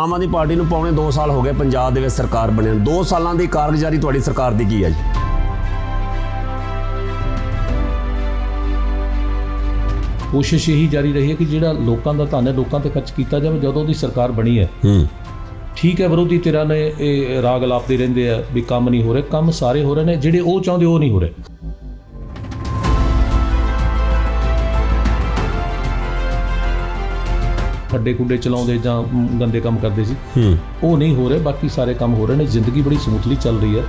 Aam Aadmi party ਨੂੰ ਪੌਣੇ 2 ਸਾਲ ਹੋ ਗਏ ਪੰਜਾਬ ਦੇ ਵਿੱਚ ਸਰਕਾਰ ਬਣਿਆ 2 ਸਾਲਾਂ ਦੀ ਕਾਰਗੁਜ਼ਾਰੀ ਤੁਹਾਡੀ ਸਰਕਾਰ ਦੀ ਕੀ ਹੈ ਜੀ? ਕੋਸ਼ਿਸ਼ ਇਹੀ ਜਾਰੀ ਰਹੀ ਹੈ ਕਿ ਜਿਹੜਾ ਲੋਕਾਂ ਦਾ ਧਨ ਹੈ ਲੋਕਾਂ ਤੇ ਖਰਚ ਕੀਤਾ ਜਾਵੇ ਜਦੋਂ ਦੀ ਸਰਕਾਰ ਬਣੀ ਹੈ। ਹੂੰ। ਠੀਕ ਹੈ ਵਿਰੋਧੀ ਧਿਰਾਂ ਨੇ ਇਹ ਰਾਗ ਲਾਪਦੇ ਰਹਿੰਦੇ ਆ ਵੀ ਕੰਮ ਨਹੀਂ ਹੋ ਰਹੇ ਕੰਮ ਸਾਰੇ ਹੋ ਰਹੇ ਨੇ ਜਿਹੜੇ ਉਹ ਚਾਹੁੰਦੇ ਉਹ ਨਹੀਂ ਹੋ ਰਹੇ। ਖੱਡੇ ਖੁੱਡੇ ਚਲਾਉਂਦੇ ਜਾਂ ਗੰਦੇ ਕੰਮ ਕਰਦੇ ਸੀ। ਉਹ ਨਹੀਂ ਹੋ ਰਹੇ ਬਾਕੀ ਸਾਰੇ ਕੰਮ ਹੋ ਰਹੇ ਨੇ। ਜ਼ਿੰਦਗੀ ਬੜੀ ਸਮੂਥਲੀ ਚੱਲ ਰਹੀ ਹੈ।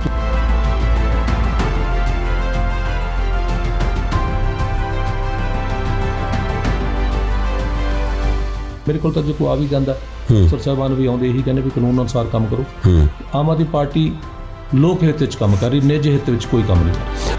ਮੇਰੇ ਕੋਲ ਤਾਂ ਜੇ ਕੋਈ ਆ ਵੀ ਜਾਂਦਾ। ਸਰ ਸਾਹਿਬਾਨ ਵੀ ਆਉਂਦੇ ਇਹੀ ਕਹਿੰਦੇ ਵੀ ਕਾਨੂੰਨ ਅਨੁਸਾਰ ਕੰਮ ਕਰੋ। ਆਮ ਆਦਮੀ ਪਾਰਟੀ ਲੋਕ ਹਿੱਤ ਵਿੱਚ ਕੰਮ ਕਰ ਰਹੀ ਨਿੱਜ ਹਿੱਤ ਵਿੱਚ ਕੋਈ ਕੰਮ ਨਹੀਂ ਕਰ ਰਹੀ।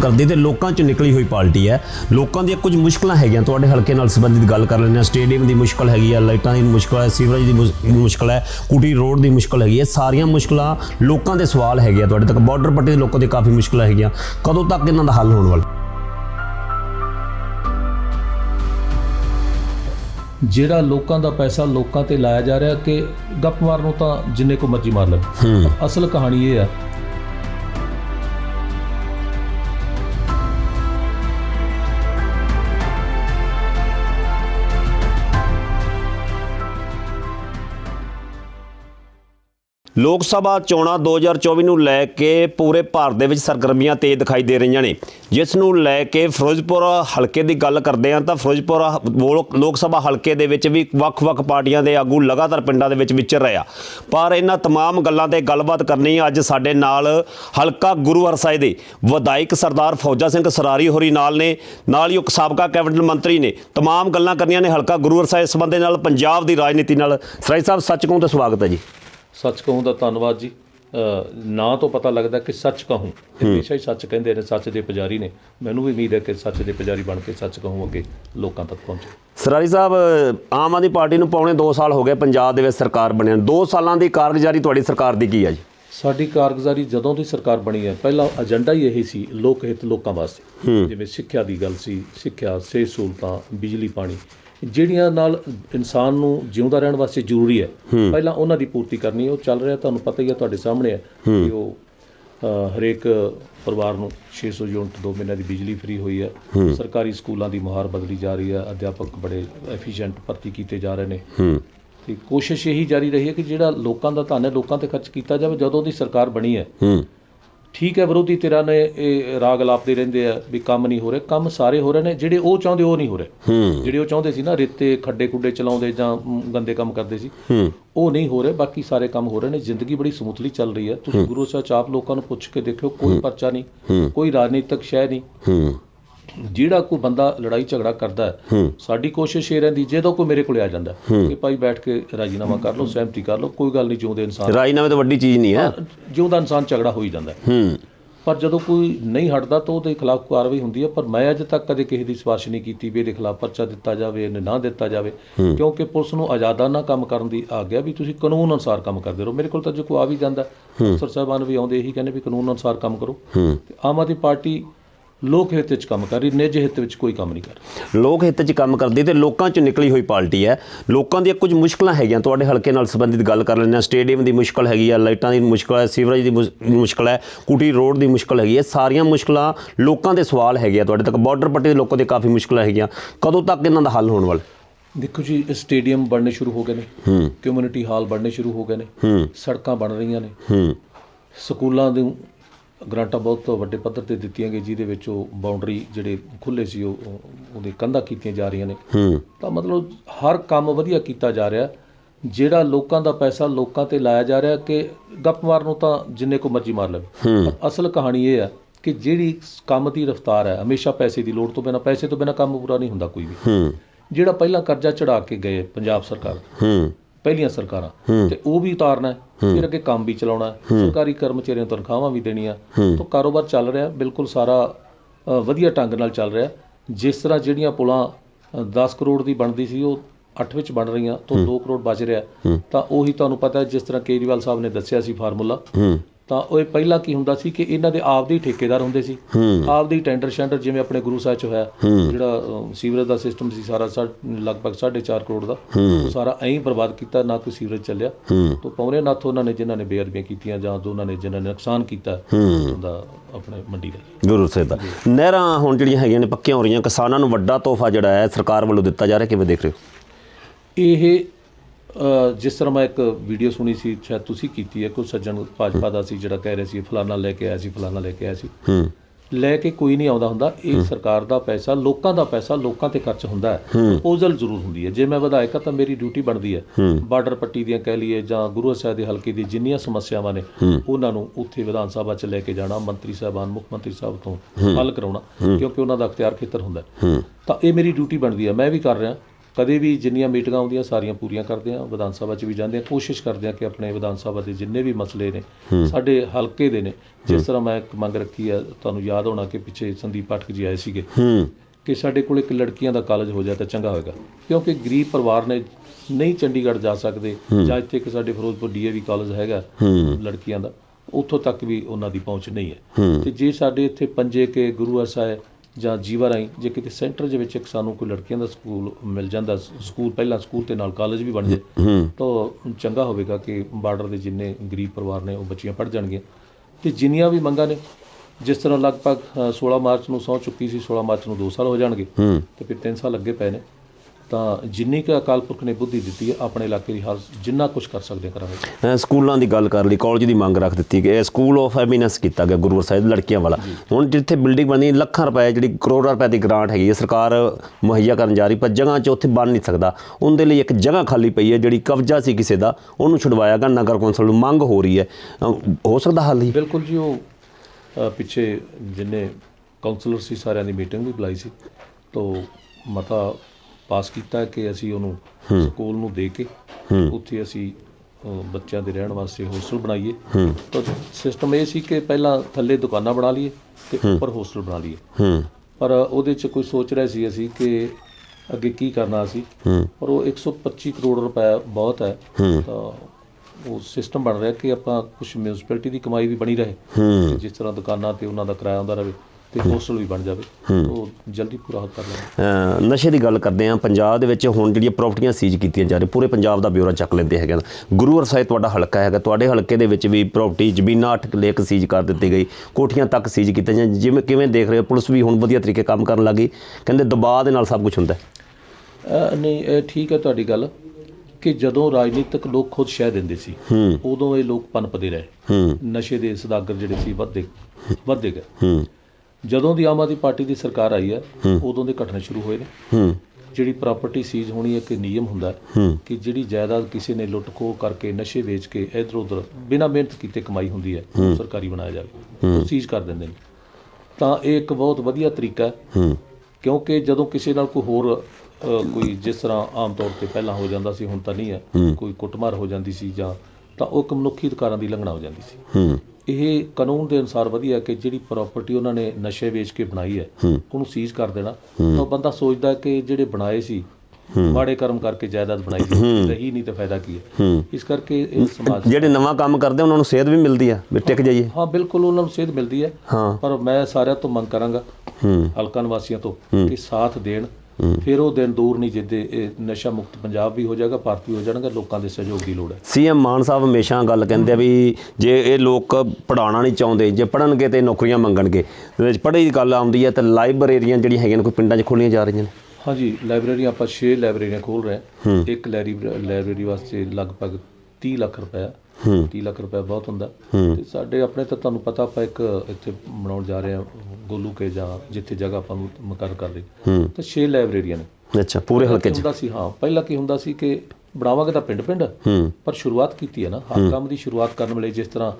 ਕਰਦੀ ਤੇ ਲੋਕਾਂ ਚ ਨਿਕਲੀ ਹੋਈ ਪਾਰਟੀ ਹੈ। ਲੋਕਾਂ ਦੀਆਂ ਕੁਝ ਮੁਸ਼ਕਲਾਂ ਹੈਗੀਆਂ। ਤੁਹਾਡੇ ਹਲਕੇ ਨਾਲ ਸੰਬੰਧਿਤ ਗੱਲ ਕਰ ਲੈਂਦੇ ਹਾਂ। ਸਟੇਡੀਅਮ ਦੀ ਮੁਸ਼ਕਲ ਹੈਗੀ ਹੈ ਲਾਈਟਾਂ ਦੀ ਮੁਸ਼ਕਲ ਹੈ ਸੀਵਰੇਜ ਦੀ ਮੁਸ- ਮੁਸ਼ਕਲ ਹੈ ਕੁਟੀ ਰੋਡ ਦੀ ਮੁਸ਼ਕਲ ਹੈਗੀ ਹੈ। ਸਾਰੀਆਂ ਮੁਸ਼ਕਲਾਂ ਲੋਕਾਂ ਦੇ ਸਵਾਲ ਹੈਗੇ ਆ। ਤੁਹਾਡੇ ਤੱਕ ਬਾਰਡਰ ਪੱਟੀ ਦੇ ਲੋਕਾਂ ਦੇ ਕਾਫੀ ਮੁਸ਼ਕਲਾਂ ਹੈਗੀਆਂ। ਕਦੋਂ ਤੱਕ ਇਹਨਾਂ ਦਾ ਹੱਲ ਹੋਣ ਵਾਲਾ? ਜਿਹੜਾ ਲੋਕਾਂ ਦਾ ਪੈਸਾ ਲੋਕਾਂ ਤੇ ਲਾਇਆ ਜਾ ਰਿਹਾ ਕਿ ਗੱਪ ਮਾਰਨ ਨੂੰ ਤਾਂ ਜਿੰਨੇ ਕੋ ਮਰਜ਼ੀ ਮਾਰ ਲੈ ਅਸਲ ਕਹਾਣੀ ਇਹ ਆ ਲੋਕ ਸਭਾ ਚੋਣਾਂ 2024 ਨੂੰ ਲੈ ਕੇ ਪੂਰੇ ਭਾਰਤ ਦੇ ਵਿੱਚ ਸਰਗਰਮੀਆਂ ਤੇਜ਼ ਦਿਖਾਈ ਦੇ ਰਹੀਆਂ ਨੇ ਜਿਸ ਨੂੰ ਲੈ ਕੇ ਫਿਰੋਜ਼ਪੁਰ ਹਲਕੇ ਦੀ ਗੱਲ ਕਰਦੇ ਹਾਂ ਤਾਂ ਫਿਰੋਜ਼ਪੁਰ ਲੋਕ- ਲੋਕ ਸਭਾ ਹਲਕੇ ਦੇ ਵਿੱਚ ਵੀ ਵੱਖ-ਵੱਖ ਪਾਰਟੀਆਂ ਦੇ ਆਗੂ ਲਗਾਤਾਰ ਪਿੰਡਾਂ ਦੇ ਵਿੱਚ ਵਿਚਰ ਰਹੇ ਆ ਪਰ ਇਹਨਾਂ तमाम ਗੱਲਾਂ ਤੇ ਗੱਲਬਾਤ ਕਰਨੀ ਅੱਜ ਸਾਡੇ ਨਾਲ ਹਲਕਾ ਗੁਰੂ ਹਰਸਾਏ ਦੇ ਵਿਧਾਇਕ ਸਰਦਾਰ ਫੌਜਾ ਸਿੰਘ ਸਰਾਰੀ ਹੋਰੀ ਨਾਲ ਨੇ ਨਾਲ ਹੀ ਇੱਕ ਸਾਬਕਾ ਕੈਬਨਿਟ ਮੰਤਰੀ ਨੇ तमाम ਗੱਲਾਂ ਕਰਨੀਆਂ ਨੇ ਹਲਕਾ ਗੁਰੂ ਹਰਸਾਏ ਸੰਬੰਧੇ ਨਾਲ ਪੰਜਾਬ ਦੀ ਰਾਜਨੀਤੀ ਨਾਲ ਸਰਾਈ ਸਾਹਿਬ ਸੱਚ ਕਹੂੰ ਤਾਂ ਸਵਾਗਤ ਹੈ ਜੀ ਸੱਚ ਕਹੂੰ ਦਾ ਧੰਨਵਾਦ ਜੀ। ਨਾਂ ਤੋਂ ਪਤਾ ਲੱਗਦਾ ਕਿ ਸੱਚ ਕਹੂੰ। ਹਮੇਸ਼ਾ ਹੀ ਸੱਚ ਕਹਿੰਦੇ ਨੇ ਸੱਚ ਦੇ ਪੁਜਾਰੀ ਨੇ। ਮੈਨੂੰ ਵੀ ਉਮੀਦ ਹੈ ਕਿ ਸੱਚ ਦੇ ਪੁਜਾਰੀ ਬਣ ਕੇ ਸੱਚ ਕਹੂੰ ਅੱਗੇ ਲੋਕਾਂ ਤੱਕ ਪਹੁੰਚੇ। ਸਰਾਰੀ ਸਾਹਿਬ ਆਮ ਆਦਮੀ ਪਾਰਟੀ ਨੂੰ ਪੌਣੇ 2 ਸਾਲ ਹੋ ਗਏ ਪੰਜਾਬ ਦੇ ਵਿੱਚ ਸਰਕਾਰ ਬਣਿਆ 2 ਸਾਲਾਂ ਦੀ ਕਾਰਗੁਜ਼ਾਰੀ ਤੁਹਾਡੀ ਸਰਕਾਰ ਦੀ ਕੀ ਹੈ ਜੀ? ਸਾਡੀ ਕਾਰਗੁਜ਼ਾਰੀ ਜਦੋਂ ਦੀ ਸਰਕਾਰ ਬਣੀ ਹੈ ਪਹਿਲਾ ਏਜੰਡਾ ਹੀ ਇਹੀ ਸੀ ਲੋਕ ਹਿੱਤ ਲੋਕਾਂ ਵਾਸਤੇ। ਜਿਵੇਂ ਸਿੱਖਿਆ ਦੀ ਗੱਲ ਸੀ ਸਿੱਖਿਆ ਸਿਹਤ ਸਹੂਲਤਾਂ ਬਿਜਲੀ ਪਾਣੀ। ਜਿਹੜੀਆਂ ਨਾਲ ਇਨਸਾਨ ਨੂੰ ਜਿਉਂਦਾ ਰਹਿਣ ਵਾਸਤੇ ਜ਼ਰੂਰੀ ਹੈ ਪਹਿਲਾਂ ਉਹਨਾਂ ਦੀ ਪੂਰਤੀ ਕਰਨੀ ਉਹ ਚੱਲ ਰਿਹਾ ਤੁਹਾਨੂੰ ਪਤਾ ਹੀ ਹੈ ਤੁਹਾਡੇ ਸਾਹਮਣੇ ਹੈ ਕਿ ਉਹ ਹਰੇਕ ਪਰਿਵਾਰ ਨੂੰ 600 ਯੂਨਿਟ 2 ਮਹੀਨਿਆਂ ਦੀ ਬਿਜਲੀ ਫ੍ਰੀ ਹੋਈ ਹੈ। ਸਰਕਾਰੀ ਸਕੂਲਾਂ ਦੀ ਮੁਹਾਰ ਬਦਲੀ ਜਾ ਰਹੀ ਹੈ ਅਧਿਆਪਕ ਬੜੇ ਐਫੀਸ਼ੀਐਂਟ ਭਰਤੀ ਕੀਤੇ ਜਾ ਰਹੇ ਨੇ। ਤੇ ਕੋਸ਼ਿਸ਼ ਇਹੀ ਜਾਰੀ ਰਹੀ ਹੈ ਕਿ ਜਿਹੜਾ ਲੋਕਾਂ ਦਾ ਧਨ ਹੈ ਲੋਕਾਂ ਤੇ ਖਰਚ ਕੀਤਾ ਜਾਵੇ ਜਦੋਂ ਦੀ ਸਰਕਾਰ ਬਣੀ ਹੂੰ। ਠੀਕ ਹੈ ਵਿਰੋਧੀ ਧਿਰਾਂ ਨੇ ਇਹ ਰਾਗ ਲਾਪਦੇ ਰਹਿੰਦੇ ਆ ਵੀ ਕੰਮ ਨਹੀਂ ਹੋ ਰਹੇ ਕੰਮ ਸਾਰੇ ਹੋ ਰਹੇ ਨੇ ਜਿਹੜੇ ਉਹ ਚਾਹੁੰਦੇ ਉਹ ਨਹੀਂ ਹੋ ਰਹੇ। ਜਿਹੜੇ ਉਹ ਚਾਹੁੰਦੇ ਸੀ ਨਾ ਰੇਤੇ ਖੱਡੇ ਖੁੱਡੇ ਚਲਾਉਂਦੇ ਜਾਂ ਗੰਦੇ ਕੰਮ ਕਰਦੇ ਸੀ ਉਹ ਨਹੀਂ ਹੋ ਰਹੇ ਬਾਕੀ ਸਾਰੇ ਕੰਮ ਹੋ ਰਹੇ ਨੇ ਜ਼ਿੰਦਗੀ ਬੜੀ ਸਮੂਥਲੀ ਚੱਲ ਰਹੀ ਹੈ। ਤੁਸੀਂ ਗੁਰੂ ਸਾਹਿਬ ਚਾਪ ਲੋਕਾਂ ਨੂੰ ਪੁੱਛ ਕੇ ਦੇਖਿਓ ਕੋਈ ਪਰਚਾ ਨਹੀਂ ਕੋਈ ਰਾਜਨੀਤਿਕ ਸ਼ੈ ਨਹੀਂ। ਜਿਹੜਾ ਕੋਈ ਬੰਦਾ ਲੜਾਈ ਝਗੜਾ ਕਰਦਾ ਹੈ ਸਾਡੀ ਕੋਸ਼ਿਸ਼ ਇਹ ਰਹਿੰਦੀ ਜਦੋਂ ਕੋਈ ਮੇਰੇ ਕੋਲੇ ਆ ਜਾਂਦਾ ਕਿ ਭਾਈ ਬੈਠ ਕੇ ਰਾਜੀਨਾਮਾ ਕਰ ਲਓ ਸਹਿਮਤੀ ਕਰ ਲਓ ਕੋਈ ਗੱਲ ਨਹੀਂ ਜਿਉਂਦੇ ਇਨਸਾਨ ਰਾਜਨਾਮੇ ਤਾਂ ਵੱਡੀ ਚੀਜ਼ ਨਹੀਂ ਹੈ। ਜਿਉਂਦਾ ਇਨਸਾਨ ਝਗੜਾ ਹੋ ਹੀ ਜਾਂਦਾ ਹੈ। ਪਰ ਜਦੋਂ ਕੋਈ ਨਹੀਂ ਹਟਦਾ ਤਾਂ ਉਹਦੇ ਖਿਲਾਫ ਕਾਰਵਾਈ ਹੁੰਦੀ ਹੈ। ਪਰ ਮੈਂ ਅਜੇ ਤੱਕ ਕਦੇ ਕਿਸੇ ਦੀ ਸਿਫਾਰਿਸ਼ ਨਹੀਂ ਕੀਤੀ ਵੀ ਇਹਦੇ ਖਿਲਾਫ ਪਰਚਾ ਦਿੱਤਾ ਜਾਵੇ ਇਹਨੇ ਨਾ ਦਿੱਤਾ ਜਾਵੇ। ਕਿਉਂਕਿ ਪੁਲਿਸ ਨੂੰ ਆਜ਼ਾਦਾਨਾ ਕੰਮ ਕਰਨ ਦੀ ਆਗਿਆ ਵੀ ਤੁਸੀਂ ਕਾਨੂੰਨ ਅਨੁਸਾਰ ਕੰਮ ਕਰਦੇ ਰਹੋ। ਮੇਰੇ ਕੋਲ ਤਾਂ ਜੇ ਕੋਈ ਆ ਵੀ ਜਾਂਦਾ ਅਫਸਰ ਸਾਹਿਬਾਨ ਵੀ ਆਉਂਦੇ ਇਹੀ ਕਹਿੰਦੇ ਵੀ ਕਾਨੂੰਨ ਅਨੁਸਾਰ ਕੰਮ ਕਰੋ। ਆਮ ਆਦਮੀ ਪਾਰਟੀ ਲੋਕ ਹਿੱਤ ਵਿੱਚ ਕੰਮ ਕਰ ਰਹੀ ਨਿੱਜ ਹਿੱਤ ਵਿੱਚ ਕੋਈ ਕੰਮ ਨਹੀਂ ਕਰ ਰਹੀ। ਲੋਕ ਹਿੱਤ 'ਚ ਕੰਮ ਕਰਦੀ ਤੇ ਲੋਕਾਂ 'ਚ ਨਿਕਲੀ ਹੋਈ ਪਾਰਟੀ ਹੈ। ਲੋਕਾਂ ਦੀਆਂ ਕੁਝ ਮੁਸ਼ਕਲਾਂ ਹੈਗੀਆਂ ਤੁਹਾਡੇ ਹਲਕੇ ਨਾਲ ਸੰਬੰਧਿਤ ਗੱਲ ਕਰ ਲੈਂਦੇ ਹਾਂ। ਸਟੇਡੀਅਮ ਦੀ ਮੁਸ਼ਕਲ ਹੈਗੀ ਹੈ ਲਾਈਟਾਂ ਦੀ ਮੁਸ਼ਕਲ ਹੈ ਸੀਵਰੇਜ ਦੀ ਮੁਸ- ਮੁਸ਼ਕਲ ਹੈ ਕੁਟੀ ਰੋਡ ਦੀ ਮੁਸ਼ਕਲ ਹੈਗੀ ਹੈ। ਸਾਰੀਆਂ ਮੁਸ਼ਕਲਾਂ ਲੋਕਾਂ ਦੇ ਸਵਾਲ ਹੈਗੇ ਆ ਤੁਹਾਡੇ ਤੱਕ ਬਾਰਡਰ ਪੱਟੀ ਦੇ ਲੋਕਾਂ ਦੇ ਕਾਫੀ ਮੁਸ਼ਕਲਾਂ ਹੈਗੀਆਂ। ਕਦੋਂ ਤੱਕ ਇਹਨਾਂ ਦਾ ਹੱਲ ਹੋਣ ਵਾਲਾ? ਦੇਖੋ ਜੀ ਸਟੇਡੀਅਮ ਬਣਨੇ ਸ਼ੁਰੂ ਹੋ ਗਏ ਨੇ। ਹੂੰ। ਕਮਿਊਨਿਟੀ ਹਾਲ ਬਣਨੇ ਸ਼ੁਰੂ ਹੋ ਗਏ ਨੇ। ਹੂੰ। ਸੜਕਾਂ ਬਣ ਰਹੀਆਂ ਨੇ। ਹੂੰ। ਸਕੂਲਾਂ ਦੇ ਗ੍ਰਾਂਟਾਂ ਬਹੁਤ ਵੱਡੇ ਪੱਧਰ ਤੇ ਦਿੱਤੀਆਂ ਗਈਆਂ ਜਿਹਦੇ ਵਿੱਚ ਉਹ ਬਾਉਂਡਰੀ ਜਿਹੜੇ ਖੁੱਲੇ ਸੀ ਉਹ ਉਹ- ਉਹਦੇ ਕੰਧਾਂ ਕੀਤੀਆਂ ਜਾ ਰਹੀਆਂ ਨੇ। ਤਾਂ ਮਤਲਬ ਹਰ ਕੰਮ ਵਧੀਆ ਕੀਤਾ ਜਾ ਰਿਹਾ ਜਿਹੜਾ ਲੋਕਾਂ ਦਾ ਪੈਸਾ ਲੋਕਾਂ ਤੇ ਲਾਇਆ ਜਾ ਰਿਹਾ ਕਿ ਗੱਪ ਮਾਰਨ ਨੂੰ ਤਾਂ ਜਿੰਨੇ ਕੋ ਮਰਜ਼ੀ ਮਾਰ ਲਵੇ। ਅਸਲ ਕਹਾਣੀ ਇਹ ਹੈ ਕਿ ਜਿਹੜੀ ਕੰਮ ਦੀ ਰਫ਼ਤਾਰ ਹੈ ਹਮੇਸ਼ਾ ਪੈਸੇ ਦੀ ਲੋੜ ਤੋਂ ਬਿਨਾ ਪੈਸੇ ਤੋਂ ਬਿਨਾ ਕੰਮ ਪੂਰਾ ਨਹੀਂ ਹੁੰਦਾ ਕੋਈ ਵੀ। ਜਿਹੜਾ ਪਹਿਲਾਂ ਕਰਜ਼ਾ ਚੜਾ ਕੇ ਗਏ ਪੰਜਾਬ ਸਰਕਾਰ। ਹੂੰ। ਪਹਿਲੀਆਂ ਸਰਕਾਰਾਂ। ਤੇ ਉਹ ਵੀ ਉਤਾਰਨਾ ਫਿਰ ਅੱਗੇ ਕੰਮ ਵੀ ਚਲਾਉਣਾ ਸਰਕਾਰੀ ਕਰਮਚਾਰੀਆਂ ਨੂੰ ਤਨਖਾਹਾਂ ਵੀ ਦੇਣੀਆਂ। ਤਾਂ ਕਾਰੋਬਾਰ ਚੱਲ ਰਿਹਾ ਬਿਲਕੁਲ ਸਾਰਾ ਵਧੀਆ ਢੰਗ ਨਾਲ ਚੱਲ ਰਿਹਾ ਜਿਸ ਤਰ੍ਹਾਂ ਜਿਹੜੀਆਂ ਪੁਲਾਂ ਅ, 10 ਕਰੋੜ ਦੀ ਬਣਦੀ ਸੀ ਉਹ 8 ਵਿੱਚ ਬਣ ਰਹੀਆਂ ਤਾਂ 2 ਕਰੋੜ ਬਚ ਰਿਹਾ ਤਾਂ ਉਹੀ ਤੁਹਾਨੂੰ ਪਤਾ ਜਿਸ ਤਰ੍ਹਾਂ ਕੇਜਰੀਵਾਲ ਸਾਹਿਬ ਨੇ ਦੱਸਿਆ ਸੀ ਫਾਰਮੂਲਾ। ਤਾਂ ਉਹ ਪਹਿਲਾਂ ਕੀ ਹੁੰਦਾ ਸੀ ਕਿ ਇਹਨਾਂ ਦੇ ਆਪਦੇ ਹੀ ਠੇਕੇਦਾਰ ਹੁੰਦੇ ਸੀ। ਹੂੰ। ਆਪਦੇ ਹੀ ਟੈਂਡਰ ਸ਼ੈਂਡਰ ਜਿਵੇਂ ਆਪਣੇ ਗੁਰੂ ਸਾਹਿਬ ਚ ਹੋਇਆ। ਜਿਹੜਾ ਸੀਵਰੇਜ ਦਾ ਸਿਸਟਮ ਸੀ ਸਾਰਾ ਲਗਭਗ 4.5 ਕਰੋੜ ਦਾ। ਉਹ ਸਾਰਾ ਐਂ ਬਰਬਾਦ ਕੀਤਾ ਨਾ ਕੋਈ ਸੀਵਰੇਜ ਚੱਲਿਆ। ਤੋਂ ਪੌਣੇ ਨਾਥ ਉਹਨਾਂ ਨੇ ਜਿਨ੍ਹਾਂ ਨੇ ਬੇਅਦਬੀਆਂ ਕੀਤੀਆਂ ਜਾਂ ਉਹਨਾਂ ਨੇ ਜਿਨ੍ਹਾਂ ਨੇ ਨੁਕਸਾਨ ਕੀਤਾ ਉਹਦਾ ਆਪਣੇ ਮੰਡੀ ਦਾ। ਗੁਰੂ ਸਾਹਿਬ ਦਾ। ਨਹਿਰਾਂ ਹੁਣ ਜਿਹੜੀਆਂ ਹੈਗੀਆਂ ਨੇ ਪੱਕੀਆਂ ਹੋ ਰਹੀਆਂ ਕਿਸਾਨਾਂ ਨੂੰ ਵੱਡਾ ਤੋਹਫਾ ਜਿਹੜਾ ਹੈ ਸਰਕਾਰ ਵੱਲੋਂ ਦਿੱਤਾ ਜਾ ਰਿਹਾ ਕਿਵੇਂ ਦੇਖ ਰਹੇ ਹੋ? ਇਹ ਜਿਸ ਤਰ੍ਹਾਂ ਮੈਂ ਇੱਕ ਵੀਡੀਓ ਸੁਣੀ ਸੀ ਸ਼ਾਇਦ ਤੁਸੀਂ ਕੀਤੀ ਹੈ ਕੋਈ ਸੱਜਣ ਭਾਜਪਾ ਦਾ ਸੀ ਜਿਹੜਾ ਕਹਿ ਰਿਹਾ ਸੀ ਫਲਾਨਾ ਲੈ ਕੇ ਆਇਆ ਸੀ ਫਲਾਨਾ ਲੈ ਕੇ ਆਇਆ ਸੀ। ਹੂੰ। ਲੈ ਕੇ ਕੋਈ ਨਹੀਂ ਆਉਂਦਾ ਹੁੰਦਾ ਇਹ ਸਰਕਾਰ ਦਾ ਪੈਸਾ ਲੋਕਾਂ ਦਾ ਪੈਸਾ ਲੋਕਾਂ ਤੇ ਖਰਚ ਹੁੰਦਾ ਹੈ। ਪ੍ਰਪੋਜ਼ਲ ਜ਼ਰੂਰ ਹੁੰਦੀ ਹੈ। ਜੇ ਮੈਂ ਵਿਧਾਇਕ ਹਾਂ ਤਾਂ ਮੇਰੀ ਡਿਊਟੀ ਬਣਦੀ ਹੈ। ਬਾਰਡਰ ਪੱਟੀ ਦੀਆਂ ਕਹਿ ਲਈਏ ਜਾਂ ਗੁਰੂ ਸਾਹਿਬ ਦੇ ਹਲਕੇ ਦੀ ਜਿੰਨੀਆਂ ਸਮੱਸਿਆਵਾਂ ਨੇ ਉਹਨਾਂ ਨੂੰ ਉੱਥੇ ਵਿਧਾਨ ਸਭਾ 'ਚ ਲੈ ਕੇ ਜਾਣਾ ਮੰਤਰੀ ਸਾਹਿਬਾਨ ਮੁੱਖ ਮੰਤਰੀ ਸਾਹਿਬ ਤੋਂ ਹੱਲ ਕਰਾਉਣਾ ਕਿਉਂਕਿ ਉਹਨਾਂ ਦਾ ਅਖਤਿਆਰ ਖੇਤਰ ਹੁੰਦਾ ਤਾਂ ਇਹ ਮੇਰੀ ਡਿਊਟੀ ਬਣਦੀ ਹੈ। ਮੈਂ ਵੀ ਕਰ ਰਿਹਾ। ਕਦੇ ਵੀ ਜਿੰਨੀਆਂ ਮੀਟਿੰਗਾਂ ਆਉਂਦੀਆਂ ਸਾਰੀਆਂ ਪੂਰੀਆਂ ਕਰਦੇ ਹਾਂ ਵਿਧਾਨ ਸਭਾ 'ਚ ਵੀ ਜਾਂਦੇ ਹਾਂ ਕੋਸ਼ਿਸ਼ ਕਰਦੇ ਹਾਂ ਕਿ ਆਪਣੇ ਵਿਧਾਨ ਸਭਾ ਦੇ ਜਿੰਨੇ ਵੀ ਮਸਲੇ ਨੇ ਸਾਡੇ ਹਲਕੇ ਦੇ ਨੇ ਜਿਸ ਤਰ੍ਹਾਂ ਮੈਂ ਇੱਕ ਮੰਗ ਰੱਖੀ ਹੈ ਤੁਹਾਨੂੰ ਯਾਦ ਹੋਣਾ ਕਿ ਪਿੱਛੇ ਸੰਦੀਪ ਪਾਠਕ ਜੀ ਆਏ ਸੀਗੇ। ਕਿ ਸਾਡੇ ਕੋਲ ਇੱਕ ਲੜਕੀਆਂ ਦਾ ਕਾਲਜ ਹੋ ਜਾਏ ਤਾਂ ਚੰਗਾ ਹੋਏਗਾ ਕਿਉਂਕਿ ਗਰੀਬ ਪਰਿਵਾਰ ਨੇ ਨਹੀਂ ਚੰਡੀਗੜ੍ਹ ਜਾ ਸਕਦੇ ਜਾਂ ਇੱਥੇ ਇੱਕ ਸਾਡੇ ਫਿਰੋਜ਼ਪੁਰ ਡੀਏਵੀ ਕਾਲਜ ਹੈਗਾ ਲੜਕੀਆਂ ਦਾ ਉੱਥੋਂ ਤੱਕ ਵੀ ਉਹਨਾਂ ਦੀ ਪਹੁੰਚ ਨਹੀਂ ਹੈ। ਤੇ ਜੇ ਸਾਡੇ ਇੱਥੇ ਪੰਜੇ ਕੇ ਗੁਰੂ ਅਸਾਏ ਜਾਂ ਜੀਵਾ ਰਾਈ ਜੇ ਕਿਤੇ ਸੈਂਟਰ ਦੇ ਵਿੱਚ ਇੱਕ ਸਾਨੂੰ ਕੋਈ ਲੜਕੀਆਂ ਦਾ ਸਕੂਲ ਮਿਲ ਜਾਂਦਾ ਸ- ਸਕੂਲ ਪਹਿਲਾਂ ਸਕੂਲ ਤੇ ਨਾਲ ਕਾਲਜ ਵੀ ਬਣ ਜਾਏ ਤਾਂ ਚੰਗਾ ਹੋਵੇਗਾ ਕਿ ਬਾਰਡਰ ਦੇ ਜਿੰਨੇ ਗਰੀਬ ਪਰਿਵਾਰ ਨੇ ਉਹ ਬੱਚੀਆਂ ਪੜ੍ਹ ਜਾਣਗੀਆਂ। ਤੇ ਜਿੰਨੀਆਂ ਵੀ ਮੰਗਾਂ ਨੇ ਜਿਸ ਤਰ੍ਹਾਂ ਲਗਭਗ ਅ, 16 ਮਾਰਚ ਨੂੰ ਸਹੁੰ ਚੁੱਕੀ ਸੀ 16 ਮਾਰਚ ਨੂੰ 2 ਸਾਲ ਹੋ ਜਾਣਗੇ। ਤੇ ਫਿਰ 3 ਸਾਲ ਅੱਗੇ ਪਏ ਨੇ। ਤਾਂ ਜਿੰਨੀ ਕੁ ਅਕਾਲ ਪੁਰਖ ਨੇ ਬੁੱਧੀ ਦਿੱਤੀ ਹੈ ਆਪਣੇ ਇਲਾਕੇ ਦੀ ਹਰ ਜਿੰਨਾ ਕੁਝ ਕਰ ਸਕਦੇ ਕਰਾਂਗੇ। ਅਹ ਸਕੂਲਾਂ ਦੀ ਗੱਲ ਕਰ ਲਈ ਕਾਲਜ ਦੀ ਮੰਗ ਰੱਖ ਦਿੱਤੀ ਕਿ ਸਕੂਲ ਆਫ ਐਮੀਨੈਂਸ ਕੀਤਾ ਗਿਆ ਗੁਰੂ ਸਾਹਿਬ ਲੜਕੀਆਂ ਵਾਲਾ। ਹੁਣ ਜਿੱਥੇ ਬਿਲਡਿੰਗ ਬਣੀ ਲੱਖਾਂ ਰੁਪਏ ਜਿਹੜੀ ਕਰੋੜਾਂ ਰੁਪਏ ਦੀ ਗ੍ਰਾਂਟ ਹੈਗੀ ਹੈ ਸਰਕਾਰ ਮੁਹੱਈਆ ਕਰਨ ਜਾ ਰਹੀ ਪਰ ਜਗ੍ਹਾ 'ਚ ਉੱਥੇ ਬਣ ਨਹੀਂ ਸਕਦਾ। ਉਹਦੇ ਲਈ ਇੱਕ ਜਗ੍ਹਾ ਖਾਲੀ ਪਈ ਹੈ ਜਿਹੜੀ ਕਬਜ਼ਾ ਸੀ ਕਿਸੇ ਦਾ ਉਹਨੂੰ ਛੁਡਵਾਇਆ ਗਿਆ ਨਗਰ ਕੌਂਸਲ ਨੂੰ ਮੰਗ ਹੋ ਰਹੀ ਹੈ। ਅਹ ਹੋ ਸਕਦਾ ਹੱਲ ਹੀ ਬਿਲਕੁਲ ਜੀ ਉਹ ਅ, ਪਿੱਛੇ ਜਿੰਨੇ ਕਾਉਂਸਲਰ ਸੀ ਸਾਰਿਆਂ ਦੀ ਮੀਟਿੰਗ ਵੀ ਬੁਲਾਈ ਸੀ ਤੋਂ ਮਤਾ ਪਾਸ ਕੀਤਾ ਕਿ ਅਸੀਂ ਉਹਨੂੰ ਸਕੂਲ ਨੂੰ ਦੇ ਕੇ ਉੱਥੇ ਅਸੀਂ ਬੱਚਿਆਂ ਦੇ ਰਹਿਣ ਵਾਸਤੇ ਹੋਸਟਲ ਬਣਾਈਏ। ਤਾਂ ਸਿਸਟਮ ਇਹ ਸੀ ਕਿ ਪਹਿਲਾਂ ਥੱਲੇ ਦੁਕਾਨਾਂ ਬਣਾ ਲਈਏ ਤੇ ਉੱਪਰ ਹੋਸਟਲ ਬਣਾ ਲਈਏ। ਪਰ ਉਹਦੇ 'ਚ ਕੋਈ ਸੋਚ ਰਿਹਾ ਸੀ ਅਸੀਂ ਕਿ ਅੱਗੇ ਕੀ ਕਰਨਾ ਸੀ ਪਰ ਉਹ 125 ਕਰੋੜ ਰੁਪਏ ਬਹੁਤ ਹੈ। ਤਾਂ ਉਹ ਸਿਸਟਮ ਬਣ ਰਿਹਾ ਕਿ ਆਪਾਂ ਕੁਝ ਮਿਊਨਿਸਪੈਲਿਟੀ ਦੀ ਕਮਾਈ ਵੀ ਬਣੀ ਰਹੇ। ਜਿਸ ਤਰ੍ਹਾਂ ਦੁਕਾਨਾਂ ਤੇ ਉਹਨਾਂ ਦਾ ਕਿਰਾਇਆ ਆਉਂਦਾ ਰਹੇ। ਤੇ ਹੋਸਟਲ ਵੀ ਬਣ ਜਾਵੇ ਉਹ ਜਲਦੀ ਪੂਰਾ ਕਰ ਲਾਂਗੇ ਅਹ ਨਸ਼ੇ ਦੀ ਗੱਲ ਕਰਦੇ ਹਾਂ ਪੰਜਾਬ ਦੇ ਵਿੱਚ ਹੁਣ ਜਿਹੜੀਆਂ ਪ੍ਰਾਪਰਟੀਆਂ ਸੀਜ਼ ਕੀਤੀਆਂ ਜਾ ਰਹੀਆਂ ਪੂਰੇ ਪੰਜਾਬ ਦਾ ਬਿਊਰਾ ਚੱਕ ਲੈਂਦੇ ਹੈਗੇ ਗੁਰੂ ਸਾਹਿਬ ਤੁਹਾਡਾ ਹਲਕਾ ਹੈਗਾ ਤੁਹਾਡੇ ਹਲਕੇ ਦੇ ਵਿੱਚ ਵੀ ਪ੍ਰਾਪਰਟੀ ਜ਼ਮੀਨਾਂ ਅੱਠ ਕਿੱਲੇ ਇੱਕ ਸੀਜ਼ ਕਰ ਦਿੱਤੀ ਗਈ ਕੋਠੀਆਂ ਤੱਕ ਸੀਜ਼ ਕੀਤੀਆਂ ਜਾਂ ਜਿਵੇਂ ਕਿਵੇਂ ਦੇਖ ਰਹੇ ਹੋ ਪੁਲਿਸ ਵੀ ਹੁਣ ਵਧੀਆ ਤਰੀਕੇ ਕੰਮ ਕਰਨ ਲੱਗੀ ਕਹਿੰਦੇ ਦਬਾਅ ਦੇ ਨਾਲ ਸਭ ਕੁਝ ਹੁੰਦਾ। ਹੈ। ਨਹੀਂ ਇਹ ਠੀਕ ਹੈ ਤੁਹਾਡੀ ਗੱਲ ਕਿ ਜਦੋਂ ਰਾਜਨੀਤਿਕ ਲੋਕ ਖੁਦ ਸ਼ਹਿ ਦਿੰਦੇ ਸੀ ਹੂੰ। ਉਦੋਂ ਇਹ ਲੋਕ ਪਨਪਦੇ ਰਹੇ। ਹੂੰ। ਨਸ਼ੇ ਦੇ ਸਦਾਗਰ ਜਿਹੜੇ ਸੀ ਵੱਧਦੇ ਵੱਧਦੇ ਗਏ। ਹੂੰ। ਜਦੋਂ ਦੀ ਆਮ ਆਦਮੀ ਪਾਰਟੀ ਦੀ ਸਰਕਾਰ ਆਈ ਹੈ ਉਦੋਂ ਦੇ ਘਟਨੇ ਸ਼ੁਰੂ ਹੋਏ ਨੇ। ਹੂੰ। ਜਿਹੜੀ ਪ੍ਰਾਪਰਟੀ ਸੀਜ਼ ਹੋਣੀ ਇੱਕ ਨਿਯਮ ਹੁੰਦਾ ਕਿ ਜਿਹੜੀ ਜਾਇਦਾਦ ਕਿਸੇ ਨੇ ਲੁੱਟ ਖੋਹ ਕਰਕੇ ਨਸ਼ੇ ਵੇਚ ਕੇ ਇਧਰ ਉਧਰ ਬਿਨਾਂ ਮਿਹਨਤ ਕੀਤੇ ਕਮਾਈ ਹੁੰਦੀ ਹੈ ਉਹ ਸਰਕਾਰੀ ਬਣਾਇਆ ਜਾਵੇ ਉਹ ਸੀਜ਼ ਕਰ ਦਿੰਦੇ ਨੇ। ਤਾਂ ਇਹ ਇੱਕ ਬਹੁਤ ਵਧੀਆ ਤਰੀਕਾ ਹੈ। ਕਿਉਂਕਿ ਜਦੋਂ ਕਿਸੇ ਨਾਲ ਕੋਈ ਹੋਰ ਕੋਈ ਜਿਸ ਤਰ੍ਹਾਂ ਆਮ ਤੌਰ ਤੇ ਪਹਿਲਾਂ ਹੋ ਜਾਂਦਾ ਸੀ ਹੁਣ ਤਾਂ ਨਹੀਂ ਹੈ। ਕੋਈ ਕੁੱਟਮਾਰ ਹੋ ਜਾਂਦੀ ਸੀ ਜਾਂ ਤਾਂ ਉਹ ਇੱਕ ਮਨੁੱਖੀ ਅਧਿਕਾਰਾਂ ਦੀ ਲੰਘਣਾ ਹੋ ਜਾਂਦੀ ਸੀ। ਇਹ ਕਾਨੂੰਨ ਦੇ ਅਨੁਸਾਰ ਵਧੀਆ ਕਿ ਜਿਹੜੀ ਪ੍ਰਾਪਰਟੀ ਉਹਨਾਂ ਨੇ ਨਸ਼ੇ ਵੇਚ ਕੇ ਬਣਾਈ ਹੈ ਉਹਨੂੰ ਸੀਜ਼ ਕਰ ਦੇਣਾ। ਤਾਂ ਬੰਦਾ ਸੋਚਦਾ ਹੈ ਕਿ ਜਿਹੜੇ ਬਣਾਏ ਸੀ ਮਾੜੇ ਕਰਮ ਕਰਕੇ ਜਾਇਦਾਦ ਬਣਾਈ ਸੀ ਰਹੀ ਨਹੀਂ ਤਾਂ ਫਾਇਦਾ ਕੀ ਹੈ? ਹੂੰ। ਇਸ ਕਰਕੇ ਇਹ ਸਮਾਜ ਜਿਹੜੇ ਨਵਾਂ ਕੰਮ ਕਰਦੇ ਉਹਨਾਂ ਨੂੰ ਸੇਧ ਵੀ ਮਿਲਦੀ ਆ ਵੀ ਟਿਕ ਜਾਈਏ। ਹਾਂ ਬਿਲਕੁਲ ਉਹਨਾਂ ਨੂੰ ਸੇਧ ਮਿਲਦੀ ਹੈ। ਹਾਂ। ਪਰ ਮੈਂ ਸਾਰਿਆਂ ਤੋਂ ਮੰਗ ਕਰਾਂਗਾ ਹੂੰ। ਹਲਕਾ ਨਿਵਾਸੀਆਂ ਤੋਂ ਕਿ ਸਾਥ ਦੇਣ। ਫਿਰ ਉਹ ਦਿਨ ਦੂਰ ਨਹੀਂ ਜਿੱਦੇ ਇਹ ਨਸ਼ਾ ਮੁਕਤ ਪੰਜਾਬ ਵੀ ਹੋ ਜਾਏਗਾ ਭਾਰਤ ਵੀ ਹੋ ਜਾਣਗਾ ਲੋਕਾਂ ਦੇ ਸਹਿਯੋਗ ਦੀ ਲੋੜ ਹੈ। ਸੀਐਮ ਮਾਨ ਸਾਹਿਬ ਹਮੇਸ਼ਾ ਗੱਲ ਕਹਿੰਦੇ ਆ ਵੀ ਜੇ ਇਹ ਲੋਕ ਪੜਾਉਣਾ ਨਹੀਂ ਚਾਹੁੰਦੇ ਜੇ ਪੜਨਗੇ ਤੇ ਨੌਕਰੀਆਂ ਮੰਗਣਗੇ। ਵਿੱਚ ਪੜ੍ਹੇ ਦੀ ਗੱਲ ਆਉਂਦੀ ਹੈ ਤੇ ਲਾਇਬ੍ਰੇਰੀਆਂ ਜਿਹੜੀਆਂ ਹੈਗੀਆਂ ਨੇ ਕੋਈ ਪਿੰਡਾਂ 'ਚ ਖੋਲੀਆਂ ਜਾ ਰਹੀਆਂ ਨੇ? ਹਾਂਜੀ ਲਾਇਬ੍ਰੇਰੀ ਆਪਾਂ 6 ਲਾਇਬ੍ਰੇਰੀਆਂ ਖੋਲ ਰਹੇ ਹਾਂ। ਇੱਕ ਲਾਇਬ੍ਰੇਰੀ ਵਾਸਤੇ ਲਗਭਗ 30 ਲੱਖ ਰੁਪਏ 30 ਲੱਖ ਰੁਪਏ ਬਹੁਤ ਹੁੰਦਾ। ਤੇ ਸਾਡੇ ਆਪਣੇ ਤਾਂ ਤੁਹਾਨੂੰ ਪਤਾ ਆਪਾਂ ਇੱਕ ਇੱਥੇ ਬਣਾਉਣ ਜਾ ਰਹੇ ਹਾਂ ਗੋਲੂ ਕੇ ਜਾਂ ਜਿੱਥੇ ਜਗ੍ਹਾ ਆਪਾਂ ਨੂੰ ਮਕਰ ਕਰ ਲਈ। ਤੇ 6 ਲਾਇਬ੍ਰੇਰੀਆਂ ਨੇ। ਅੱਛਾ ਪੂਰੇ ਹਲਕੇ 'ਚ? ਹੁੰਦਾ ਸੀ? ਹਾਂ ਪਹਿਲਾਂ ਕੀ ਹੁੰਦਾ ਸੀ ਕਿ ਬਣਾਵਾਂਗੇ ਤਾਂ ਪਿੰਡ ਪਿੰਡ ਹੂੰ। ਪਰ ਸ਼ੁਰੂਆਤ ਕੀਤੀ ਹੈ ਨਾ। ਹਰ ਕੰਮ ਦੀ ਸ਼ੁਰੂਆਤ ਕਰਨ ਵੇਲੇ ਜਿਸ ਤਰ੍ਹਾਂ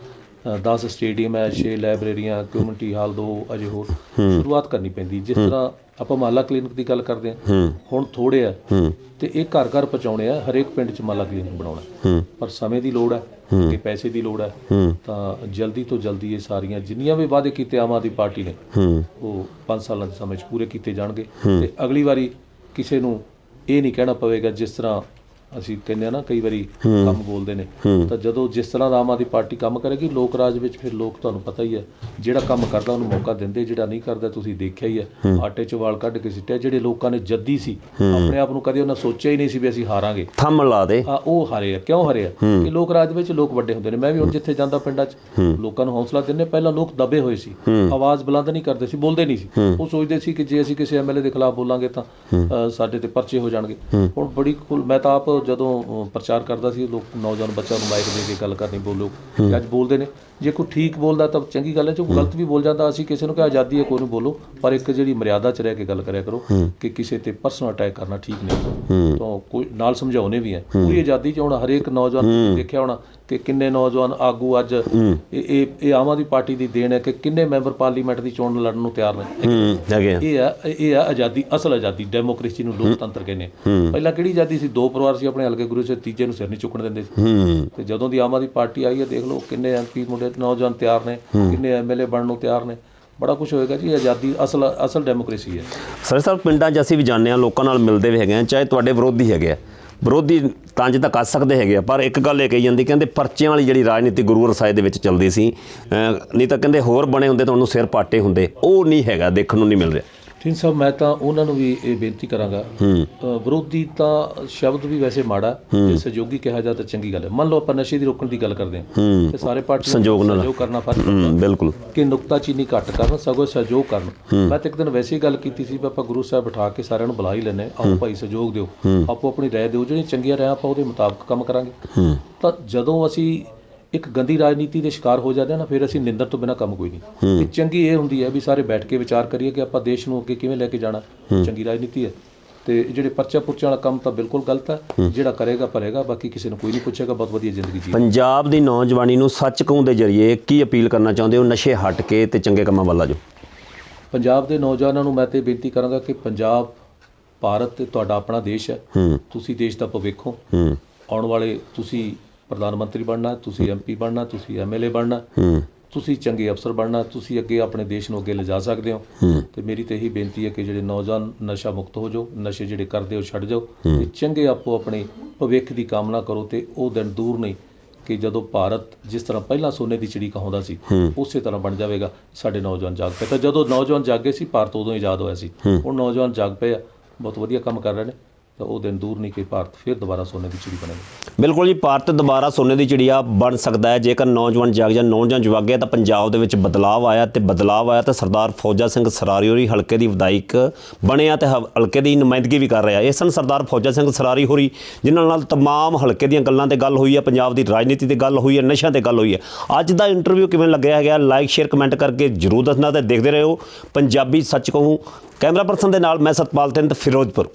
10 ਸਟੇਡੀਅਮ ਹੈ 6 ਲਾਇਬ੍ਰੇਰੀਆਂ ਕਮਿਊਨਿਟੀ ਹਾਲ ਦੋ ਅਜੇ ਹੋਰ। ਸ਼ੁਰੂਆਤ ਕਰਨੀ ਪੈਂਦੀ ਜਿਸ ਤਰ੍ਹਾਂ ਆਪਾਂ ਮਹੱਲਾ ਕਲੀਨਿਕ ਦੀ ਗੱਲ ਕਰਦੇ ਹਾਂ ਹੁਣ ਥੋੜੇ ਆ ਤੇ ਇਹ ਘਰ ਘਰ ਪਹੁੰਚਾਉਣੇ ਆ ਹਰੇਕ ਪਿੰਡ 'ਚ ਮਹੱਲਾ ਕਲੀਨਿਕ ਬਣਾਉਣਾ। ਪਰ ਸਮੇਂ ਦੀ ਲੋੜ ਹੈ ਕਿ ਪੈਸੇ ਦੀ ਲੋੜ ਹੈ। ਤਾਂ ਜਲਦੀ ਤੋਂ ਜਲਦੀ ਇਹ ਸਾਰੀਆਂ ਜਿੰਨੀਆਂ ਵੀ ਵਾਅਦੇ ਕੀਤੇ ਆਮ ਆਦਮੀ ਪਾਰਟੀ ਨੇ ਉਹ 5 ਸਾਲਾਂ ਦੇ ਸਮੇਂ 'ਚ ਪੂਰੇ ਕੀਤੇ ਜਾਣਗੇ ਤੇ ਅਗਲੀ ਵਾਰੀ ਕਿਸੇ ਨੂੰ ਇਹ ਨਹੀਂ ਕਹਿਣਾ ਪਵੇਗਾ ਜਿਸ ਤਰ੍ਹਾਂ ਅਸੀਂ ਕਹਿੰਦੇ ਆ ਨਾ ਕਈ ਵਾਰੀ ਕੰਮ ਬੋਲਦੇ ਨੇ। ਤਾਂ ਜਦੋਂ ਜਿਸ ਤਰ੍ਹਾਂ ਆਮ ਆਦਮੀ ਪਾਰਟੀ ਕੰਮ ਕਰੇਗੀ ਲੋਕ ਰਾਜ ਵਿੱਚ ਫਿਰ ਲੋਕ ਤੁਹਾਨੂੰ ਪਤਾ ਹੀ ਹੈ ਜਿਹੜਾ ਕੰਮ ਕਰਦਾ ਉਹਨੂੰ ਮੌਕਾ ਦਿੰਦੇ ਜਿਹੜਾ ਨਹੀਂ ਕਰਦਾ ਤੁਸੀਂ ਦੇਖਿਆ ਹੀ ਹੈ। ਆਟੇ 'ਚ ਵਾਲ ਕੱਢ ਕੇ ਸਿੱਟਿਆ ਜਿਹੜੇ ਲੋਕਾਂ ਨੇ ਜੱਦੀ ਸੀ ਆਪਣੇ ਆਪ ਨੂੰ ਕਦੇ ਉਹਨਾਂ ਸੋਚਿਆ ਹੀ ਨਹੀਂ ਸੀ ਵੀ ਅਸੀਂ ਹਾਰਾਂਗੇ। ਥੰਮ ਲਾ ਦੇ। ਆ ਉਹ ਹਾਰੇ ਆ। ਕਿਉਂ ਹਾਰੇ ਆ? ਕਿ ਲੋਕ ਰਾਜ ਵਿੱਚ ਲੋਕ ਵੱਡੇ ਹੁੰਦੇ ਨੇ। ਮੈਂ ਵੀ ਹੁਣ ਜਿੱਥੇ ਜਾਂਦਾ ਪਿੰਡਾਂ 'ਚ ਲੋਕਾਂ ਨੂੰ ਹੌਸਲਾ ਦਿੰਦੇ ਪਹਿਲਾਂ ਲੋਕ ਦਬੇ ਹੋਏ ਸੀ। ਆਵਾਜ਼ ਬੁਲੰਦ ਨਹੀਂ ਕਰਦੇ ਸੀ ਬੋਲਦੇ ਨਹੀਂ ਸੀ। ਉਹ ਸੋਚਦੇ ਸੀ ਕਿ ਜੇ ਅਸੀਂ ਕਿਸੇ ਐਮਐਲਏ ਦੇ ਖਿਲਾਫ ਬੋਲਾਂਗੇ ਤਾਂ ਸਾਡੇ ਤੇ ਪਰਚੇ ਹੋ ਜਾਣਗੇ। ਹੁਣ ਬੜੀ ਮੈਂ ਤਾਂ ਆਪ ਜਦੋਂ ਪ੍ਰਚਾਰ ਕਰਦਾ ਸੀ ਲੋਕ ਨੌਜਵਾਨ ਬੱਚਿਆਂ ਨੂੰ ਮਾਈਕ ਦੇ ਕੇ ਗੱਲ ਕਰਨੀ ਬੋਲੋ। ਅੱਜ ਬੋਲਦੇ ਨੇ। ਜੇ ਕੋਈ ਠੀਕ ਬੋਲਦਾ ਤਾਂ ਚੰਗੀ ਗੱਲ ਹੈ ਜੇ ਕੋਈ ਗਲਤ ਵੀ ਬੋਲ ਜਾਂਦਾ ਅਸੀਂ ਕਿਸੇ ਨੂੰ ਕਿਹਾ ਆਜ਼ਾਦੀ ਹੈ ਕੋਈ ਨੂੰ ਬੋਲੋ ਪਰ ਇੱਕ ਜਿਹੜੀ ਮਰਿਆਦਾ 'ਚ ਰਹਿ ਕੇ ਗੱਲ ਕਰਿਆ ਕਰੋ ਕਿ ਕਿਸੇ ਤੇ ਪਰਸਨਲ ਅਟੈਕ ਕਰਨਾ ਠੀਕ ਨਹੀਂ ਤਾਂ ਕੋਈ ਨਾਲ ਸਮਝਾਉਣੇ ਵੀ ਹੈ। ਪੂਰੀ ਆਜ਼ਾਦੀ 'ਚ ਹੁਣ ਹਰੇਕ ਨੌਜਵਾਨ ਨੇ ਦੇਖਿਆ ਹੋਣਾ ਕਿ ਕਿੰਨੇ ਨੌਜਵਾਨ ਆਗੂ ਅੱਜ ਇਹ ਇਹ ਆਮ ਆਦਮੀ ਪਾਰਟੀ ਦੀ ਦੇਣ ਹੈ ਕਿ ਕਿੰਨੇ ਮੈਂਬਰ ਪਾਰਲੀਮੈਂਟ ਦੀ ਚੋਣ ਲੜਨ ਨੂੰ ਤਿਆਰ ਨੇ। ਇਹ ਆ ਇਹ ਆ ਆਜ਼ਾਦੀ ਅਸਲ ਆਜ਼ਾਦੀ ਡੈਮੋਕ੍ਰੇਸੀ ਨੂੰ ਲੋਕਤੰਤਰ ਕਹਿੰਦੇ। ਪਹਿਲਾਂ ਕਿਹੜੀ ਆਜ਼ਾਦੀ ਸੀ? ਦੋ ਪਰਿਵਾਰ ਸੀ ਆਪਣੇ ਹਲਕੇ ਗੁਰੂ ਸੇ ਤੀਜੇ ਨੂੰ ਸਿਰ ਨਹੀਂ ਚੁੱਕਣ ਦਿੰਦੇ ਸੀ। ਤੇ ਜਦੋਂ ਦੀ ਆਮ ਆਦਮੀ ਪਾਰਟੀ ਆਈ ਹੈ ਦੇਖ ਲਓ ਕਿੰਨੇ ਐਮਪੀ ਮੁੰਡੇ ਨੌਜਵਾਨ ਤਿਆਰ ਨੇ ਕਿੰਨੇ ਐਮਐਲਏ ਬਣਨ ਨੂੰ ਤਿਆਰ ਨੇ ਬੜਾ ਕੁਝ ਹੋਏਗਾ ਜੀ ਆਜ਼ਾਦੀ ਅਸਲ ਅਸਲ ਡੈਮੋਕ੍ਰੇਸੀ ਹੈ। ਸਰ ਸਾਹਿਬ ਪਿੰਡਾਂ 'ਚ ਅਸੀਂ ਵੀ ਜਾਂਦੇ ਆ ਲੋਕਾਂ ਨਾਲ ਮਿਲਦੇ ਵੀ ਹੈਗੇ ਆ ਚਾਹੇ ਤੁਹਾਡੇ ਵਿਰੋਧੀ ਹੈਗੇ ਆ। ਵਿਰੋਧੀ ਤਾਂ ਕੱਸ ਸਕਦੇ ਹੈਗੇ ਆ ਪਰ ਇੱਕ ਗੱਲ ਇਹ ਕਹੀ ਜਾਂਦੀ ਕਹਿੰਦੇ ਪਰਚਿਆਂ ਵਾਲੀ ਜਿਹੜੀ ਰਾਜਨੀਤੀ ਗੁਰੂ ਰਸਾਏ ਦੇ ਵਿੱਚ ਚੱਲਦੀ ਸੀ ਨਹੀਂ ਤਾਂ ਕਹਿੰਦੇ ਹੋਰ ਬਣੇ ਹੁੰਦੇ ਤਾਂ ਉਹਨੂੰ ਸਿਰ ਪਾਟੇ ਹੁੰਦੇ ਉਹ ਨਹੀਂ ਹੈਗਾ ਦੇਖਣ ਨੂੰ ਨਹੀਂ ਮਿਲ ਰਿਹਾ। ਠੀਕ ਸਾਹਿਬ ਮੈਂ ਤਾਂ ਉਹਨਾਂ ਨੂੰ ਵੀ ਇਹ ਬੇਨਤੀ ਕਰਾਂਗਾ। ਵਿਰੋਧੀ ਤਾਂ ਸ਼ਬਦ ਵੀ ਵੈਸੇ ਮਾੜਾ ਤੇ ਸਹਿਯੋਗੀ ਕਿਹਾ ਜਾ ਤਾਂ ਚੰਗੀ ਗੱਲ ਹੈ। ਮੰਨ ਲਓ ਆਪਾਂ ਨਸ਼ੇ ਦੀ ਰੋਕਣ ਦੀ ਗੱਲ ਕਰਦੇ ਹਾਂ। ਤੇ ਸਾਰੇ ਪਾਰਟੀ ਸੰਯੋਗ ਨਾਲ। ਸਹਿਯੋਗ ਕਰਨਾ ਫਰਜ਼ ਹੂੰ ਬਿਲਕੁਲ। ਕਿ ਨੁਕਤਾਚੀਨੀ ਘੱਟ ਕਰਨ ਸਗੋਂ ਸਹਿਯੋਗ ਕਰਨ। ਮੈਂ ਤਾਂ ਇੱਕ ਦਿਨ ਵੈਸੇ ਹੀ ਗੱਲ ਕੀਤੀ ਸੀ ਵੀ ਆਪਾਂ ਗੁਰੂ ਸਾਹਿਬ ਬਿਠਾ ਕੇ ਸਾਰਿਆਂ ਨੂੰ ਬੁਲਾ ਹੀ ਲੈਨੇ ਆਓ ਭਾਈ ਸਹਿਯੋਗ ਦਿਓ। ਆਪੋ ਆਪਣੀ ਰਾਏ ਦਿਓ। ਜਿਹੜੀਆਂ ਚੰਗੀਆਂ ਰਾਇ ਆਪਾਂ ਉਹਦੇ ਮੁਤਾਬਕ ਕੰਮ ਕਰਾਂਗੇ। ਤਾਂ ਜਦੋਂ ਅਸੀਂ ਇੱਕ ਗੰਦੀ ਰਾਜਨੀਤੀ ਦੇ ਸ਼ਿਕਾਰ ਹੋ ਜਾਂਦੇ ਹਾਂ ਨਾ ਫਿਰ ਅਸੀਂ ਨਿੰਦਰ ਤੋਂ ਬਿਨਾ ਕੰਮ ਕੋਈ ਨਹੀਂ। ਤੇ ਚੰਗੀ ਇਹ ਹੁੰਦੀ ਹੈ ਵੀ ਸਾਰੇ ਬੈਠ ਕੇ ਵਿਚਾਰ ਕਰੀਏ ਕਿ ਆਪਾਂ ਦੇਸ਼ ਨੂੰ ਅੱਗੇ ਕਿਵੇਂ ਲੈ ਕੇ ਜਾਣਾ। ਚੰਗੀ ਰਾਜਨੀਤੀ ਹੈ। ਤੇ ਜਿਹੜੇ ਪਰਚਾ ਪੁਰਚਾ ਵਾਲਾ ਕੰਮ ਤਾਂ ਬਿਲਕੁਲ ਗਲਤ ਹੈ। ਜਿਹੜਾ ਕਰੇਗਾ ਭਰੇਗਾ ਬਾਕੀ ਕਿਸੇ ਨੂੰ ਕੋਈ ਨਹੀਂ ਪੁੱਛੇਗਾ ਬਹੁਤ ਵਧੀਆ ਜ਼ਿੰਦਗੀ ਜੀ ਪੰਜਾਬ ਦੀ ਨੌਜਵਾਨੀ ਨੂੰ ਸੱਚ ਕਹੂੰ ਦੇ ਜਰੀਏ ਕੀ ਅਪੀਲ ਕਰਨਾ ਚਾਹੁੰਦੇ ਹੋ? ਨਸ਼ੇ ਹਟ ਕੇ ਤੇ ਚੰਗੇ ਕੰਮਾਂ ਵੱਲ ਆ ਜਾਓ। ਪੰਜਾਬ ਦੇ ਨੌਜਵਾਨਾਂ ਨੂੰ ਮੈਂ ਤੇ ਬੇਨਤੀ ਕਰਾਂਗਾ ਕਿ ਪੰਜਾਬ ਭਾਰਤ ਤੇ ਤੁਹਾਡਾ ਆਪਣਾ ਦੇਸ਼ ਹੈ। ਤੁਸੀਂ ਦੇਸ਼ ਦਾ ਭਵਿੱਖ ਹੂੰ। ਆਉਣ ਵਾਲੇ ਤੁਸੀਂ ਪ੍ਰਧਾਨ ਮੰਤਰੀ ਬਣਨਾ ਤੁਸੀਂ ਐਮਪੀ ਬਣਨਾ ਤੁਸੀਂ ਐਮਐਲਏ ਬਣਨਾ ਤੁਸੀਂ ਚੰਗੇ ਅਫਸਰ ਬਣਨਾ ਤੁਸੀਂ ਅੱਗੇ ਆਪਣੇ ਦੇਸ਼ ਨੂੰ ਅੱਗੇ ਲਿਜਾ ਸਕਦੇ ਹੋ। ਤੇ ਮੇਰੀ ਤੇ ਇਹੀ ਬੇਨਤੀ ਹੈ ਕਿ ਜਿਹੜੇ ਨੌਜਵਾਨ ਨਸ਼ਾ ਮੁਕਤ ਹੋ ਜਾਓ ਨਸ਼ੇ ਜਿਹੜੇ ਕਰਦੇ ਹੋ ਛੱਡ ਜਾਓ। ਤੇ ਚੰਗੇ ਆਪੋ ਆਪਣੇ ਭਵਿੱਖ ਦੀ ਕਾਮਨਾ ਕਰੋ ਤੇ ਉਹ ਦਿਨ ਦੂਰ ਨਹੀਂ ਕਿ ਜਦੋਂ ਭਾਰਤ ਜਿਸ ਤਰ੍ਹਾਂ ਪਹਿਲਾਂ ਸੋਨੇ ਦੀ ਚਿੜੀ ਕਹਾਉਂਦਾ ਸੀ ਉਸੇ ਤਰ੍ਹਾਂ ਬਣ ਜਾਵੇਗਾ ਸਾਡੇ ਨੌਜਵਾਨ ਜਾਗ ਪਏ। ਤਾਂ ਜਦੋਂ ਨੌਜਵਾਨ ਜਾਗੇ ਸੀ ਭਾਰਤ ਉਦੋਂ ਹੀ ਆਜ਼ਾਦ ਹੋਇਆ ਸੀ। ਹੁਣ ਨੌਜਵਾਨ ਜਾਗ ਪਏ ਆ ਬਹੁਤ ਵਧੀਆ ਕੰਮ ਕਰ ਰਹੇ ਨੇ। ਤਾਂ ਉਹ ਦਿਨ ਦੂਰ ਨਹੀਂ ਕਿ ਭਾਰਤ ਫਿਰ ਦੁਬਾਰਾ ਸੋਨੇ ਦੀ ਚਿੜੀ ਬਣੇਗਾ। ਬਿਲਕੁਲ ਜੀ, ਭਾਰਤ ਦੁਬਾਰਾ ਸੋਨੇ ਦੀ ਚਿੜੀਆ ਬਣ ਸਕਦਾ ਹੈ। ਜੇਕਰ ਨੌਜਵਾਨ ਜਾਗ ਜਾਂ ਨੌਜਵਾਨ ਜਵਾਗੇ ਤਾਂ ਪੰਜਾਬ ਦੇ ਵਿੱਚ ਬਦਲਾਅ ਆਇਆ ਤੇ ਬਦਲਾਅ ਆਇਆ ਤਾਂ ਸਰਦਾਰ ਫੌਜਾ ਸਿੰਘ ਸਰਾਰੀ ਹੋਰੀ ਹਲਕੇ ਦੀ ਵਿਧਾਇਕ ਬਣੇ ਆ ਤੇ ਹ- ਹਲਕੇ ਦੀ ਨੁਮਾਇੰਦਗੀ ਵੀ ਕਰ ਰਿਹਾ। ਇਹ ਸਨ ਸਰਦਾਰ ਫੌਜਾ ਸਿੰਘ ਸਰਾਰੀ ਹੋਰੀ, ਜਿਨ੍ਹਾਂ ਨਾਲ ਤਮਾਮ ਹਲਕੇ ਦੀਆਂ ਗੱਲਾਂ ਤੇ ਗੱਲ ਹੋਈ ਹੈ ਪੰਜਾਬ ਦੀ ਰਾਜਨੀਤੀ ਤੇ ਗੱਲ ਹੋਈ ਹੈ ਨਸ਼ਿਆਂ ਤੇ ਗੱਲ ਹੋਈ ਹੈ ਅੱਜ ਦਾ ਇੰਟਰਵਿਊ ਕਿਵੇਂ ਲੱਗਿਆ ਹੈਗਾ? ਲਾਈਕ ਸ਼ੇਅਰ ਕਮੈਂਟ ਕਰਕੇ ਜਰੂਰ ਦੱਸਣਾ ਤੇ ਦੇਖਦੇ ਰਹੋ। ਪੰਜਾਬੀ ਸੱਚ ਕਹੂੰ। ਕੈਮਰਾ ਪਰਸਨ ਦੇ ਨਾਲ ਮੈਂ ਸਤਪਾਲ ਤਿੰਦ ਫਿਰੋਜ਼ਪੁਰ।